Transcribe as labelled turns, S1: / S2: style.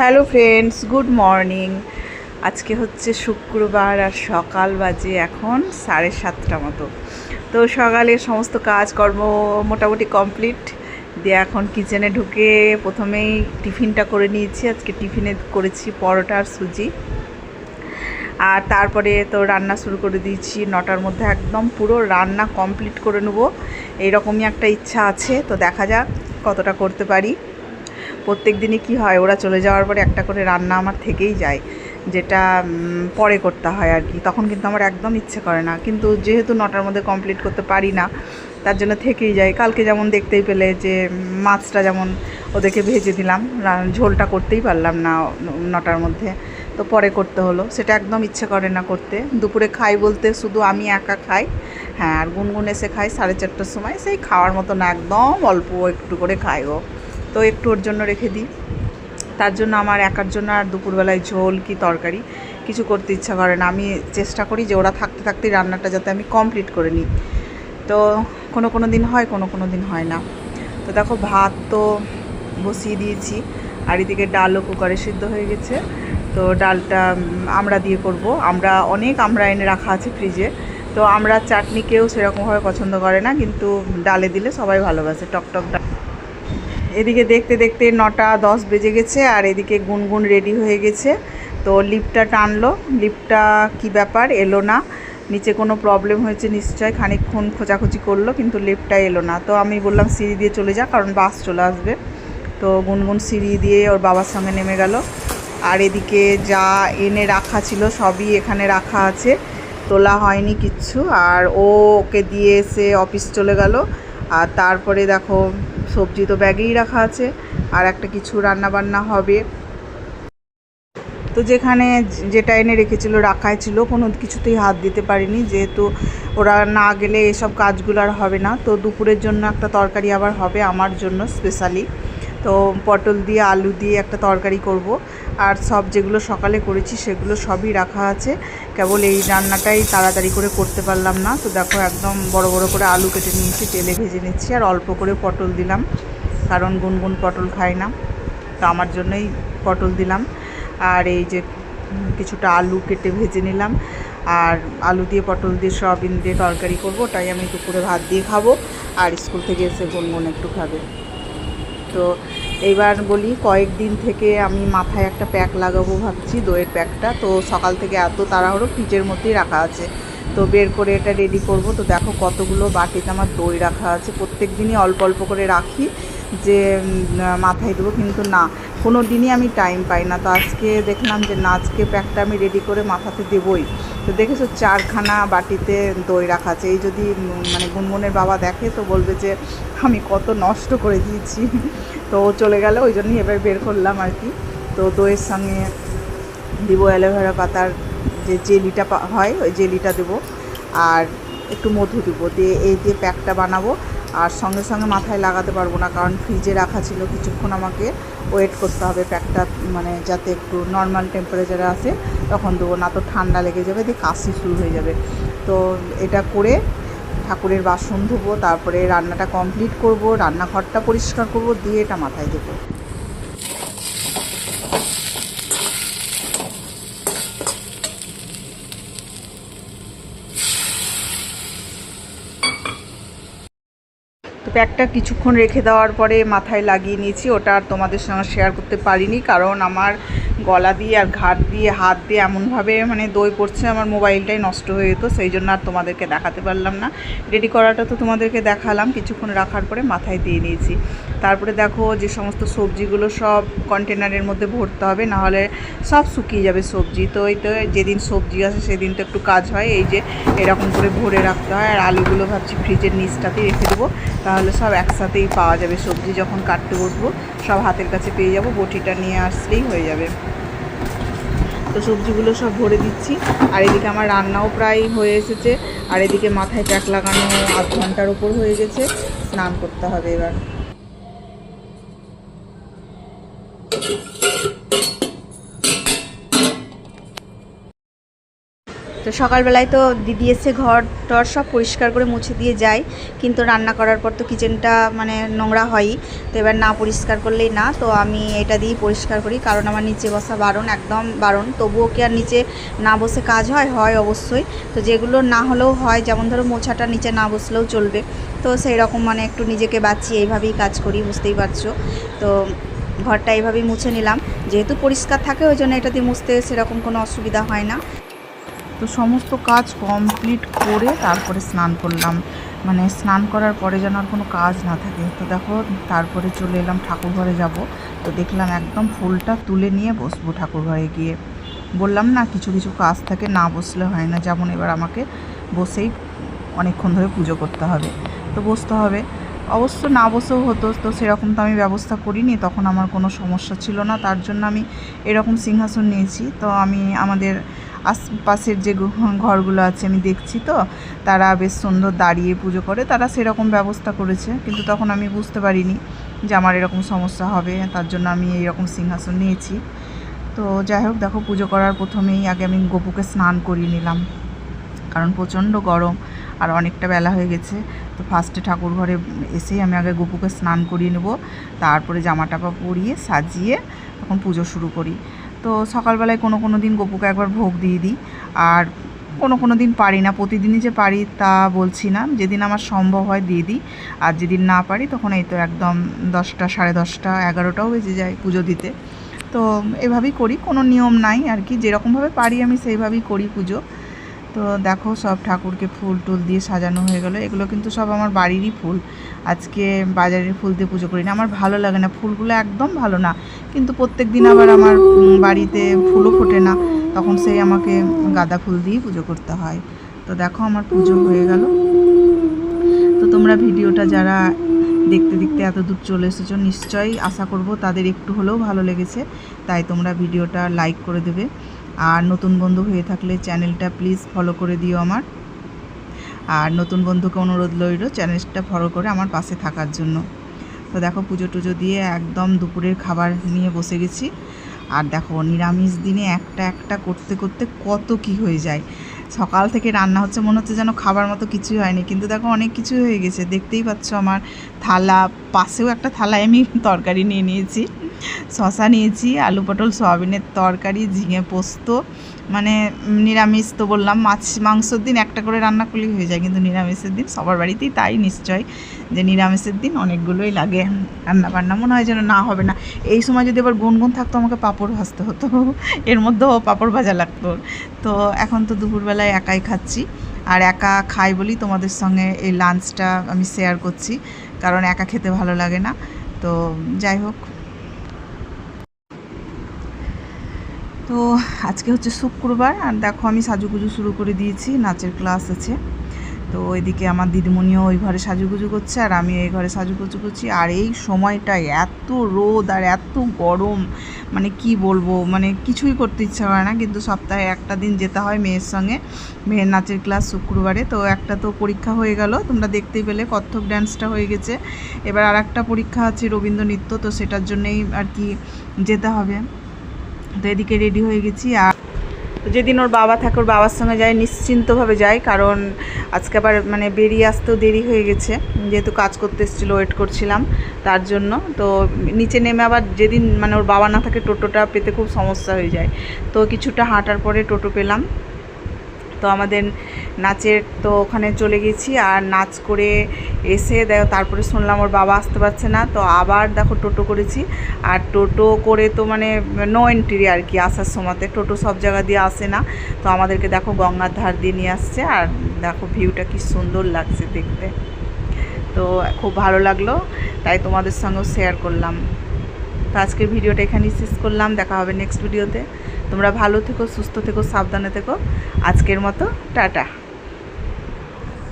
S1: Hello friends, good morning. আজকে হচ্ছে শুক্রবার আর সকাল বাজে এখন সাড়ে সাতটা মতো। তো সকালে সমস্ত কাজকর্ম মোটামুটি কমপ্লিট। দিয়ে এখন কিচেনে ঢুকে প্রথমেই টিফিনটা করে নিয়েছি। আজকে টিফিনে করেছি পরোটা আর সুজি। আর তারপরে তো রান্না শুরু করে দিয়েছি। নটার মধ্যে একদম পুরো রান্না কমপ্লিট করে নেব। এইরকমই একটা ইচ্ছা আছে। তো দেখা যাক কতটা করতে পারি। প্রত্যেক দিনই কী হয়, ওরা চলে যাওয়ার পরে একটা করে রান্না আমার থেকেই যায়, যেটা পরে করতে হয় আর কি। তখন কিন্তু আমার একদম ইচ্ছে করে না। কিন্তু যেহেতু নটার মধ্যে কমপ্লিট করতে পারি না, তার জন্য থেকেই যায়। কালকে যেমন দেখতেই পেলে যে, মাছটা যেমন ওদেরকে ভেজে দিলাম ঝোলটা করতেই পারলাম না, নটার মধ্যে। তো পরে করতে হলো। সেটা একদম ইচ্ছে করে না করতে। দুপুরে খাই বলতে শুধু আমি একা খাই। হ্যাঁ আর গুনগুন এসে খাই সাড়ে চারটার সময়। সেই খাওয়ার মতো না একদম অল্প একটু করে খাই ও। তো একটু ওর জন্য রেখে দিই। তার জন্য আমার একার জন্য আর দুপুরবেলায় ঝোল কি তরকারি কিছু করতে ইচ্ছা করে না। আমি চেষ্টা করি যে ওরা থাকতে থাকতেই রান্নাটা যাতে আমি কমপ্লিট করে নিই। তো কোনো কোনো দিন হয়, কোনো কোনো দিন হয় না। তো দেখো ভাত তো বসিয়ে দিয়েছি। আর এদিকে ডালও কুকারে সিদ্ধ হয়ে গেছে। তো ডালটা আমরা দিয়ে করব। আমরা অনেক আমরা এনে রাখা আছে ফ্রিজে তো আমরা চাটনি কেউ সেরকমভাবে পছন্দ করে না। কিন্তু ডালে দিলে সবাই ভালোবাসে। টকটক ডাল। এদিকে দেখতে দেখতে নটা দশ বেজে গেছে আর এদিকে গুনগুন রেডি হয়ে গেছে। তো লিফটটা টানলো। লিফটটা কি ব্যাপার? এলো না। নিচে কোনো প্রবলেম হয়েছে নিশ্চয়। খানিকক্ষণ খোঁজাখুঁজি করল, কিন্তু লিফটটা এলো না। তো আমি বললাম, সিঁড়ি দিয়ে চলে যা, কারণ বাস চলে আসবে। তো গুনগুন সিঁড়ি দিয়ে ওর বাবার সঙ্গে নেমে গেল। আর এদিকে যা এনে রাখা ছিল, সবই এখানে রাখা আছে। তোলা হয়নি কিচ্ছু। আর ও ওকে দিয়ে এসে অফিস চলে গেল। আর তারপরে দেখো, সবজি তো ব্যাগেই রাখা আছে, আর একটা কিছু রান্না বান্না হবে। তো যেখানে যেটা এনে রেখেছিল, রাখাই ছিল, কোনো কিছুতেই হাত দিতে পারিনি, যেহেতু ওরা না গেলে এসব কাজগুলো আর হবে না। তো দুপুরের জন্য একটা তরকারি আবার হবে আমার জন্য স্পেশালি তো পটল দিয়ে, আলু দিয়ে একটা তরকারি করব। আর সব যেগুলো সকালে করেছি সেগুলো সবই রাখা আছে। কেবল এই রান্নাটাই তাড়াতাড়ি করে করতে পারলাম না। তো দেখো একদম বড় বড় করে আলু কেটে নিয়েছি, তেলে ভেজে নিচ্ছি আর অল্প করে পটল দিলাম। কারণ গুনগুন পটল খায় না। তো আমার জন্যই পটল দিলাম। আর এই যে কিছুটা আলু কেটে ভেজে নিলাম। আর আলু দিয়ে, পটল দিয়ে সয়াবিন দিয়ে তরকারি করব। তাই আমি দুপুরে ভাত দিয়ে খাব। আর স্কুল থেকে এসে গুনগুন একটু খাবে। তো এইবার বলি, কয়েকদিন থেকে আমি মাথায় একটা প্যাক লাগাবো ভাবছি, দইয়ের প্যাকটা। তো সকাল থেকে এত তাড়াহুড়ো ফ্রিজের মধ্যেই রাখা আছে। তো বের করে এটা রেডি করব। তো দেখো কতগুলো বাটিতে আমার দই রাখা আছে। প্রত্যেক দিনই অল্প অল্প করে রাখি যে মাথায় দেবো। কিন্তু না কোনো দিনই আমি টাইম পাই না। তো আজকে দেখলাম যে না, আজকে প্যাকটা আমি রেডি করে মাথাতে দেবই। তো দেখেছ চারখানা বাটিতে দই রাখা আছে। এই যদি মানে গুনগুনের বাবা দেখে তো বলবে যে, আমি কত নষ্ট করে দিয়েছি। তো চলে গেল, ওই জন্যই এবার বের করলাম আর কি। তো দইয়ের সঙ্গে দিব অ্যালোভেরা পাতার যে জেলিটা হয়, ওই জেলিটা দেবো। আর একটু মধু দেবো, দিয়ে এই দিয়ে প্যাকটা বানাবো। আর সঙ্গে সঙ্গে মাথায় লাগাতে পারব না, কারণ ফ্রিজে রাখা ছিল, কিছুক্ষণ আমাকে ওয়েট করতে হবে প্যাকটা মানে যাতে একটু নর্মাল টেম্পারেচারে আসে, তখন দেবো না তো ঠান্ডা লেগে যাবে, দিয়ে কাশি শুরু হয়ে যাবে। তো এটা করে ঠাকুরের বাসন ধোবো, তারপরে রান্নাটা কমপ্লিট করব, রান্নাঘরটা পরিষ্কার করব, দিয়ে এটা মাথায় দেবো। প্যাকটা কিছুক্ষণ রেখে দেওয়ার পরে মাথায় লাগিয়ে নিয়েছি। ওটা আর তোমাদের সঙ্গে শেয়ার করতে পারিনি, কারণ আমার গলা দিয়ে আর ঘাট দিয়ে, হাত দিয়ে এমনভাবে মানে দই পড়ছে, আমার মোবাইলটাই নষ্ট হয়ে যেত, সেই জন্য আর তোমাদেরকে দেখাতে পারলাম না। রেডি করাটা তো তোমাদেরকে দেখালাম, কিছুক্ষণ রাখার পরে মাথায় দিয়ে নিয়েছি। তারপরে দেখো যে সমস্ত সবজিগুলো সব কন্টেনারের মধ্যে ভরতে হবে নাহলে সব শুকিয়ে যাবে সবজি। তো এই তো যেদিন সবজি আসে সেদিন তো একটু কাজ হয়, এই যে এরকম করে ভরে রাখতে হয়। আর আলুগুলো ভাবছি ফ্রিজের নিচটাতেই রেখে দেবো, তাহলে সব একসাথেই পাওয়া যাবে সবজি। যখন কাটতে বসবো, সব হাতের কাছে পেয়ে যাব, বটিটা নিয়ে আসলেই হয়ে যাবে। তো সবজিগুলো সব ভরে দিচ্ছি। আর এদিকে আমার রান্নাও প্রায় হয়ে এসেছে। আর এদিকে মাথায় ট্যাক লাগানো আধ ঘণ্টার ওপর হয়ে গেছে। স্নান করতে হবে এবার। তো
S2: সকালবেলায় তো দিদি এসে ঘর টর সব পরিষ্কার করে মুছে দিয়ে যায়, কিন্তু রান্না করার পর তো কিচেনটা মানে নোংরা হয়ই, তো এবার না পরিষ্কার করলেই না, তো আমি এটা দিয়েই পরিষ্কার করি, কারণ আমার নিচে বসা বারণ একদম বারণ, তবুও কি আর নিচে না বসে কাজ হয়? হয় অবশ্যই, তো যেগুলো না হলেও হয়, যেমন ধরো মোছাটা নিচে না বসলেও চলবে, তো সেই রকম মানে একটু নিজেকে বাঁচিয়ে এইভাবেই কাজ করি, বুঝতেই পারছ, তো ঘরটা এইভাবেই মুছে নিলাম, যেহেতু পরিষ্কার থাকে, ওই জন্য এটা দিয়ে মুছতে সেরকম কোনো অসুবিধা হয় না।
S1: তো সমস্ত কাজ কমপ্লিট করে তারপরে স্নান করলাম। মানে স্নান করার পরে যেন আর কোনো কাজ না থাকে। তো দেখো, তারপরে চলে এলাম ঠাকুর ঘরে যাব। তো দেখলাম একদম ফুলটা তুলে নিয়ে বসবো ঠাকুর ঘরে গিয়ে। বললাম না, কিছু কিছু কাজ থাকে, না বসলে হয় না। যেমন এবার আমাকে বসেই অনেকক্ষণ ধরে পুজো করতে হবে। তো বসতে হবে। অবশ্য না বসেও হতো, তো সেরকম তো আমি ব্যবস্থা করিনি। তখন আমার কোনো সমস্যা ছিল না। তার জন্য আমি এরকম সিংহাসন নিয়েছি। তো আমি আমাদের আশপাশের যে ঘরগুলো আছে, আমি দেখছি তো, তারা বেশ সুন্দর দাঁড়িয়ে পুজো করে, তারা সেরকম ব্যবস্থা করেছে, কিন্তু তখন আমি বুঝতে পারিনি যে আমার এরকম সমস্যা হবে, তার জন্য আমি এইরকম সিংহাসন নিয়েছি। তো যাই হোক, দেখো পুজো করার প্রথমেই আগে আমি গপুকে স্নান করিয়ে নিলাম, কারণ প্রচণ্ড গরম আর অনেকটা বেলা হয়ে গেছে। তো ফার্স্টে ঠাকুর ঘরে এসেই আমি আগে গপুকে স্নান করিয়ে নেব, তারপরে জামা টাপা পরিয়ে সাজিয়ে তখন পুজো শুরু করি। তো সকালবেলায় কোনো কোনো দিন গপুকে একবার ভোগ দিয়ে দিই। আর কোনো কোনো দিন পারি না, প্রতিদিনই যে পারি তা বলছি না। যেদিন আমার সম্ভব হয় দিয়ে দিই। আর যেদিন না পারি তখন এই তো একদম দশটা, সাড়ে দশটা, এগারোটাও বেজে যায় পুজো দিতে। তো এভাবেই করি, কোনো নিয়ম নাই আর কি। যেরকমভাবে পারি আমি সেইভাবেই করি পুজো। তো দেখো সব ঠাকুরকে ফুল টুল দিয়ে সাজানো হয়ে গেলো। এগুলো কিন্তু সব আমার বাড়িরই ফুল। আজকে বাজারের ফুল দিয়ে পুজো করি না আমার ভালো লাগে না। ফুলগুলো একদম ভালো না। কিন্তু প্রত্যেক দিন আবার আমার বাড়িতে ফুলও ফোটে না। তখন সেই আমাকে গাঁদা ফুল দিয়েই পুজো করতে হয়। তো দেখো আমার পুজো হয়ে গেল। তো তোমরা ভিডিওটা যারা দেখতে দেখতে এত দূর চলে এসেছ, নিশ্চয়ই আশা করব তাদের একটু হলেও ভালো লেগেছে। তাই তোমরা ভিডিওটা লাইক করে দেবে। আর নতুন বন্ধু হয়ে থাকলে চ্যানেলটা প্লিজ ফলো করে দিও আমার। আর নতুন বন্ধুকে অনুরোধ রইল চ্যানেলটা ফলো করে আমার পাশে থাকার জন্য। তো দেখো পুজো টুজো দিয়ে একদম দুপুরের খাবার নিয়ে বসে গেছি। আর দেখো নিরামিষ দিনে একটা একটা করতে করতে কত কি হয়ে যায়। সকাল থেকে রান্না হচ্ছে মনে হচ্ছে যেন খাবার মতো কিছুই হয়নি, কিন্তু দেখো অনেক কিছু হয়ে গেছে। দেখতেই পাচ্ছ আমার থালা, পাশেও একটা থালায় আমি তরকারি নিয়ে নিয়েছি। শশা নিয়েছি, আলু পটল, সয়াবিনের তরকারি, ঝিঙে পোস্ত মানে নিরামিষ তো বললাম। মাছ, মাংসর দিন একটা করে রান্না করলেই হয়ে যায়, কিন্তু নিরামিষের দিন সবার বাড়িতেই তাই নিশ্চয়, যে নিরামিষের দিন অনেকগুলোই লাগে। রান্না বান্না মনে হয় যেন না হবে না। এই সময় যদি আবার গুনগুন থাকতো, আমাকে পাঁপড় ভাজতে হতো। এর মধ্যেও পাঁপড় ভাজা লাগতো। তো এখন তো দুপুরবেলায় একাই খাচ্ছি। আর একা খাই বলি তোমাদের সঙ্গে এই লাঞ্চটা আমি শেয়ার করছি, কারণ একা খেতে ভালো লাগে না। তো যাই হোক। তো আজকে হচ্ছে শুক্রবার, আর দেখো আমি সাজুগুজু শুরু করে দিয়েছি, নাচের ক্লাস আছে। তো এদিকে আমার দিদিমণিও ওই ঘরে সাজুগুজু করছে, আর আমি এই ঘরে সাজুগুজু করছি। আর এই সময়টায় এত রোদ আর এত গরম মানে কি বলব মানে কিছুই করতে ইচ্ছা হয় না। কিন্তু সপ্তাহে একটা দিন যেতে হয় মেয়ের সঙ্গে, মেয়ের নাচের ক্লাস শুক্রবারে। তো একটা তো পরীক্ষা হয়ে গেল, তোমরা দেখতেই পেলে কত্থক ড্যান্সটা হয়ে গেছে। এবার আর একটা পরীক্ষা আছে রবীন্দ্র নৃত্য তো সেটার জন্যেই আর কি যেতে হবে। তো এদিকে রেডি হয়ে গেছি আর যেদিন ওর বাবা থাকে, ওর বাবার সঙ্গে যায় নিশ্চিন্তভাবে যায় কারণ আজকে আবার মানে বেরিয়ে আসতেও দেরি হয়ে গেছে। যেহেতু কাজ করতে এসেছিল ওয়েট করছিলাম তার জন্য। তো নিচে নেমে আবার যেদিন মানে ওর বাবা না থাকে, টোটোটা পেতে খুব সমস্যা হয়ে যায়। তো কিছুটা হাঁটার পরে টোটো পেলাম। তো আমাদের নাচের তো ওখানে চলে গেছি আর নাচ করে এসে দেখো, তারপরে শুনলাম ওর বাবা আসতে পারছে না, তো আবার দেখো টোটো করেছি। আর টোটো করে তো মানে নো এন্ট্রি আর কি আসার সময়তে টোটো সব জায়গা দিয়ে আসে না। তো আমাদেরকে দেখো গঙ্গার ধার দিয়ে নিয়ে আসছে আর দেখো ভিউটা কি সুন্দর লাগছে দেখতে। তো খুব ভালো লাগল, তাই তোমাদের সঙ্গেও শেয়ার করলাম। তো আজকের ভিডিওটা এখানেই শেষ করলাম, দেখা হবে নেক্সট ভিডিওতে তোমরা ভালো থেকো, সুস্থ থেকো, সাবধানে থেকো। আজকের মতো, টাটা।